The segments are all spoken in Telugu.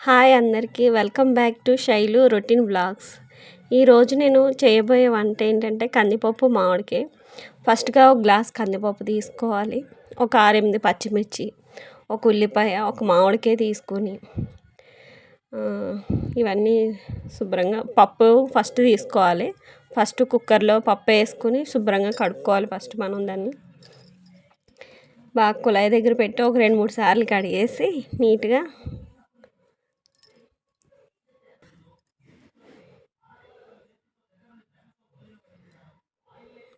హాయ్ అందరికీ welcome back to Shailu routine blogs. ఈరోజు నేను చేయబోయే వంట ఏంటంటే కందిపప్పు మామిడికే ఫస్ట్గా ఒక గ్లాస్ కందిపప్పు తీసుకోవాలి. ఒక ఆరెనిమిది పచ్చిమిర్చి ఒక ఉల్లిపాయ ఒక మామిడికాయ తీసుకొని ఇవన్నీ శుభ్రంగా పప్పు ఫస్ట్ తీసుకోవాలి. ఫస్ట్ కుక్కర్లో పప్పు వేసుకొని శుభ్రంగా కడుక్కోవాలి ఫస్ట్ మనం దాన్ని. బాగా కుళాయి దగ్గర పెట్టి ఒక రెండు మూడు సార్లు కడిగేసి నీట్గా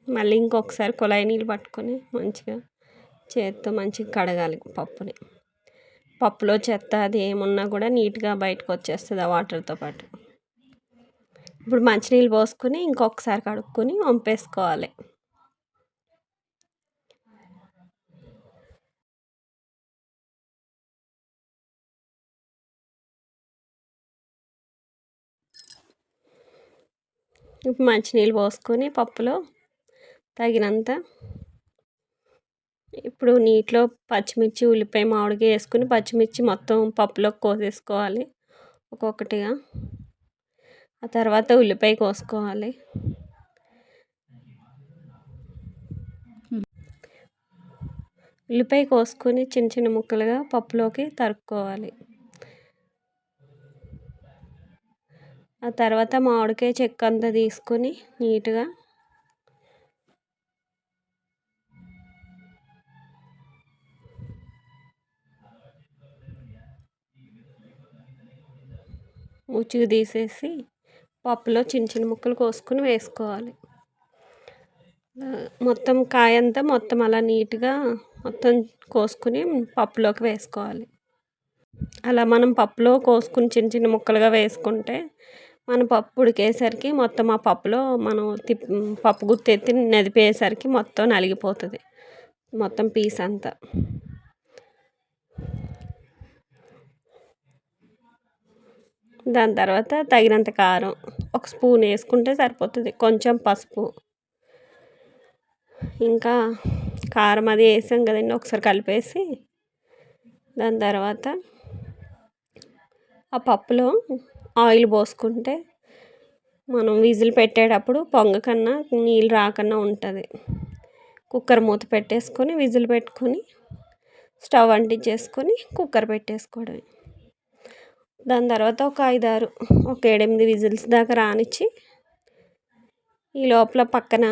మళ్ళీ ఇంకొకసారి కుళాయి నీళ్ళు పట్టుకొని మంచిగా చేత్తో మంచిగా కడగాలి పప్పుని. పప్పులో చెత్త అది ఏమున్నా కూడా నీట్గా బయటకు వచ్చేస్తుంది ఆ వాటర్తో పాటు. ఇప్పుడు మంచినీళ్ళు పోసుకొని ఇంకొకసారి కడుక్కొని వంపేసుకోవాలి. ఇప్పుడు మంచినీళ్ళు పోసుకొని పప్పులో తగినంత ఇప్పుడు నీటిలో పచ్చిమిర్చి ఉల్లిపాయ మామిడికాయ వేసుకుని పచ్చిమిర్చి మొత్తం పప్పులోకి కోసేసుకోవాలి. ఒక్కొక్కటిగా. ఆ తర్వాత ఉల్లిపాయ కోసుకోవాలి. ఉల్లిపాయ కోసుకొని చిన్న చిన్న ముక్కలుగా పప్పులోకి తరుక్కోవాలి. ఆ తర్వాత మామిడికాయ చెక్క అంతా తీసుకొని నీట్గా ముచ్చుకు తీసేసి పప్పులో చిన్న చిన్న ముక్కలు కోసుకొని వేసుకోవాలి. మొత్తం కాయ అంతా మొత్తం అలా నీట్గా మొత్తం కోసుకుని పప్పులోకి వేసుకోవాలి. అలా మనం పప్పులో కోసుకుని చిన్న చిన్న ముక్కలుగా వేసుకుంటే మన పప్పు ఉడికేసరికి మొత్తం ఆ పప్పులో మనం తిప్ పప్పు గుత్తి ఎత్తి నదిపేసరికి మొత్తం నలిగిపోతుంది. మొత్తం పీస్ అంతా. దాని తర్వాత తగినంత కారం. ఒక స్పూన్ వేసుకుంటే సరిపోతుంది. కొంచెం పసుపు. ఇంకా కారం అది వేసాం కదండి ఒకసారి కలిపేసి. దాని తర్వాత ఆ పప్పులో ఆయిల్ పోసుకుంటే మనం విజిల్ పెట్టేటప్పుడు పొంగకన్నా నీళ్ళు రాకన్నా ఉంటుంది. కుక్కర్ మూత పెట్టేసుకొని విజిల్ పెట్టుకొని స్టవ్ అంటించేసుకొని కుక్కర్ పెట్టేసుకోవడమే. దాని తర్వాత ఒక ఐదారు ఒక ఏడెనిమిది విజిల్స్ దాకా రానిచ్చి ఈ లోపల పక్కన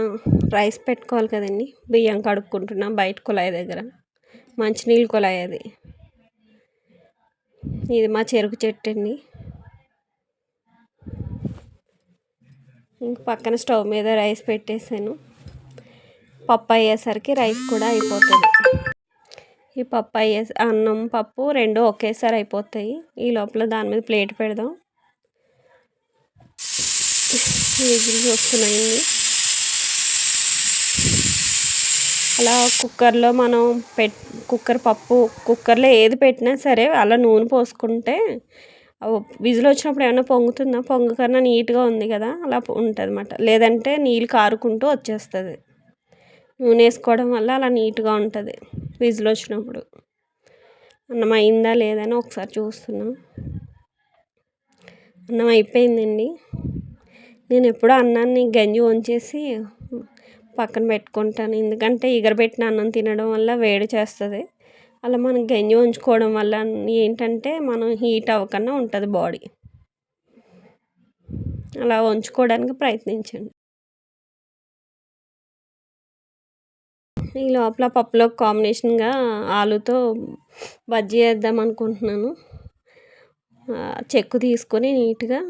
రైస్ పెట్టుకోవాలి కదండి. బియ్యం కడుక్కుంటున్నా బయట కుళాయి దగ్గర. మంచినీళ్ళు కుళాయి అది. ఇది మా చెరుకు చెట్టు అండి. ఇంక పక్కన స్టవ్ మీద రైస్ పెట్టేసాను. పప్పు అయ్యేసరికి రైస్ కూడా అయిపోతుంది. ఈ పప్పు అయ్యే అన్నం పప్పు రెండు ఒకేసారి అయిపోతాయి. ఈ లోపల దాని మీద ప్లేట్ పెడదాం. విజిల్స్ వస్తున్నాయండి. అలా కుక్కర్లో మనం పెట్ కుక్కర్ పప్పు కుక్కర్లో ఏది పెట్టినా సరే అలా నూనె పోసుకుంటే విజిల్ వచ్చినప్పుడు ఏమైనా పొంగుతుందా? పొంగకన్నా నీట్గా ఉంది కదా అలా ఉంటుంది అన్నమాట లేదంటే నీళ్ళు కారుకుంటూ వచ్చేస్తుంది. నూనె వేసుకోవడం వల్ల అలా నీట్గా ఉంటుంది. విజిల్ వచ్చినప్పుడు. అన్నం అయిందా లేదని ఒకసారి చూస్తున్నాం. అన్నం అయిపోయిందండి. నేను ఎప్పుడూ అన్నాన్ని గంజి వంచేసి పక్కన పెట్టుకుంటాను. ఎందుకంటే ఎగరబెట్టిన అన్నం తినడం వల్ల వేడి చేస్తుంది. అలా మనం గంజి ఉంచుకోవడం వల్ల ఏంటంటే మనం హీట్ అవ్వకుండా ఉంటుంది బాడీ. అలా ఉంచుకోవడానికి ప్రయత్నించండి. ఈ లోపల పప్పులో కాంబినేషన్గా ఆలుతో బజ్జీ వేద్దాం అనుకుంటున్నాను. చెక్కు తీసుకొని నీట్గా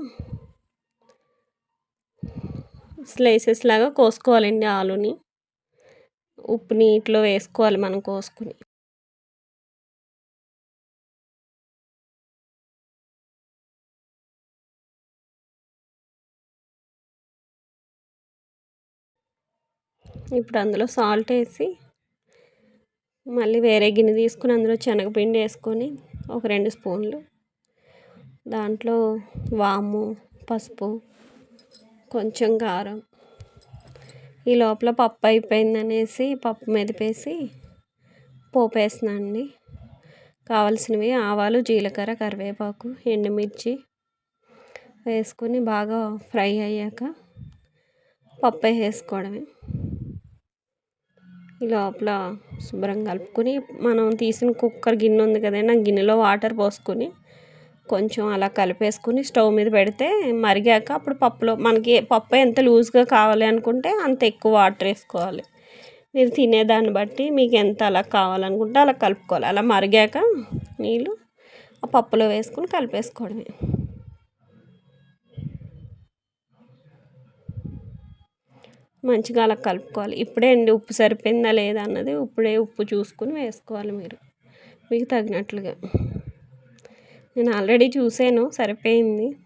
స్లైసెస్ లాగా కోసుకోవాలండి ఆలుని. ఉప్పు నీటిలో వేసుకోవాలి మనం కోసుకుని. ఇప్పుడు అందులో సాల్ట్ వేసి మళ్ళీ వేరే గిన్నె తీసుకుని అందులో శనగపిండి వేసుకొని ఒక రెండు స్పూన్లు. దాంట్లో వాము పసుపు కొంచెం కారం. ఈ లోపల పప్పు అయిపోయిందనేసి పప్పు మెదిపేసి పోపు వేస్తున్నానండి. కావలసినవి ఆవాలు జీలకర్ర కరివేపాకు ఎండుమిర్చి వేసుకొని బాగా ఫ్రై అయ్యాక పప్పు వేసుకోవడమే లోపల శుభ్రం కలుపుకొని మనం తీసిన కుక్కర్ గిన్నె ఉంది కదండి ఆ గిన్నెలో వాటర్ పోసుకొని కొంచెం అలా కలిపేసుకుని స్టవ్ మీద పెడితే మరిగాక అప్పుడు పప్పులో మనకి పప్పు ఎంత లూజ్గా కావాలి అనుకుంటే అంత ఎక్కువ వాటర్ వేసుకోవాలి. మీరు తినేదాన్ని బట్టి మీకు ఎంత అలా కావాలనుకుంటే అలా కలుపుకోవాలి. అలా మరిగాక నీళ్ళు ఆ పప్పులో వేసుకుని కలిపేసుకోవడమే. మంచిగా అలా కలుపుకోవాలి. ఇప్పుడే అండి ఉప్పు సరిపోయిందా లేదా అన్నది ఇప్పుడే ఉప్పు చూసుకుని వేసుకోవాలి మీరు. మీకు తగినట్లుగా. నేను ఆల్రెడీ చూసాను సరిపోయింది.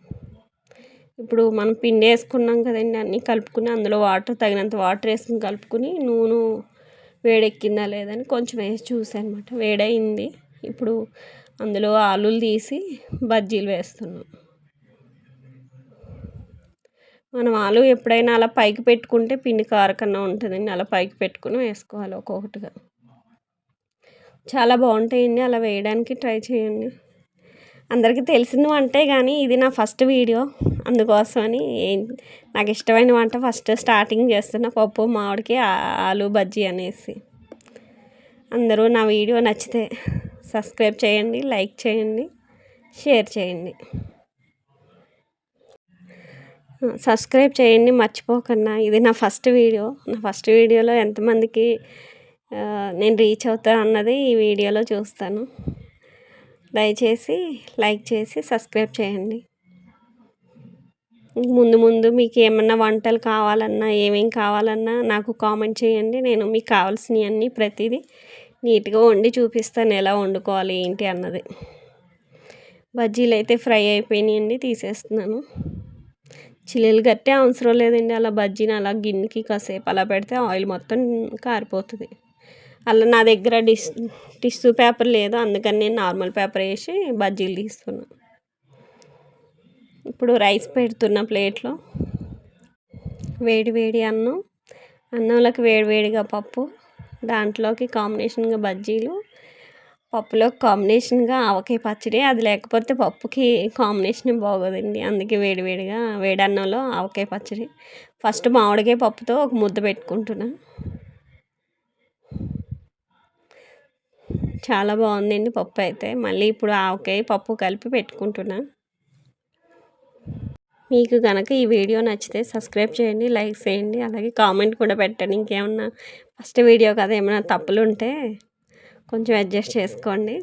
ఇప్పుడు మనం పిండి వేసుకున్నాం కదండి అన్నీ కలుపుకుని అందులో వాటర్ తగినంత వాటర్ వేసుకుని కలుపుకుని నూనె వేడెక్కిందా లేదని కొంచెం వేసి చూసాను అనమాట వేడయింది. ఇప్పుడు అందులో ఆలులు తీసి బజ్జీలు వేస్తున్నాం. మనం ఆలు ఎప్పుడైనా అలా పైకి పెట్టుకుంటే పిండి కారకన్నా ఉంటుందండి. అలా పైకి పెట్టుకుని వేసుకోవాలి ఒక్కొక్కటిగా. చాలా బాగుంటాయండి. అలా వేయడానికి ట్రై చేయండి. అందరికీ తెలిసిన వంటే కానీ ఇది నా ఫస్ట్ వీడియో. అందుకోసమని నాకు ఇష్టమైన వంట ఫస్ట్ స్టార్టింగ్ చేస్తున్న పప్పు మామిడికి ఆలు బజ్జీ అనేసి. అందరూ నా వీడియో నచ్చితే సబ్స్క్రైబ్ చేయండి లైక్ చేయండి షేర్ చేయండి. సబ్స్క్రైబ్ చేయండి మర్చిపోకుండా ఇది నా ఫస్ట్ వీడియో. నా ఫస్ట్ వీడియోలో ఎంతమందికి నేను రీచ్ అవుతా అన్నది ఈ వీడియోలో చూస్తాను. దయచేసి లైక్ చేసి సబ్స్క్రైబ్ చేయండి. ముందు ముందు మీకు ఏమన్నా వంటలు కావాలన్నా ఏమేం కావాలన్నా నాకు కామెంట్ చేయండి. నేను మీకు కావాల్సినవి అన్నీ ప్రతిదీ నీట్గా వండి చూపిస్తాను ఎలా వండుకోవాలి ఏంటి అన్నది. బజ్జీలు అయితే ఫ్రై అయిపోయినాయండి తీసేస్తున్నాను. చిల్లీలు గట్టే అవసరం లేదండి. అలా బజ్జీని అలా గిన్నెకి కాసేపు అలా పెడితే ఆయిల్ మొత్తం కారిపోతుంది. అలా నా దగ్గర డిస్ టిష్యూ పేపర్ లేదు. అందుకని నేను నార్మల్ పేపర్ వేసి బజ్జీలు తీస్తున్నాను ఇప్పుడు రైస్ పెడుతున్న ప్లేట్లో. వేడి వేడి అన్నం. అన్నంలోకి వేడి వేడిగా పప్పు. దాంట్లోకి కాంబినేషన్గా బజ్జీలు. పప్పులో కాంబినేషన్గా ఆవకాయ పచ్చడి అది లేకపోతే పప్పుకి కాంబినేషన్ బాగోదండి. అందుకే వేడివేడిగా వేడి అన్నంలో ఆవకాయ పచ్చడి. ఫస్ట్ మామిడికాయ పప్పుతో ఒక ముద్ద పెట్టుకుంటున్నా. చాలా బాగుందండి పప్పు అయితే. మళ్ళీ ఇప్పుడు ఆవకాయ పప్పు కలిపి పెట్టుకుంటున్నా. మీకు కనుక ఈ వీడియో నచ్చితే సబ్స్క్రైబ్ చేయండి లైక్ చేయండి అలాగే కామెంట్ కూడా పెట్టండి. ఇంకేమన్నా ఫస్ట్ వీడియో కదా ఏమైనా తప్పులు ఉంటే కొంచెం అడ్జస్ట్ చేసుకోండి.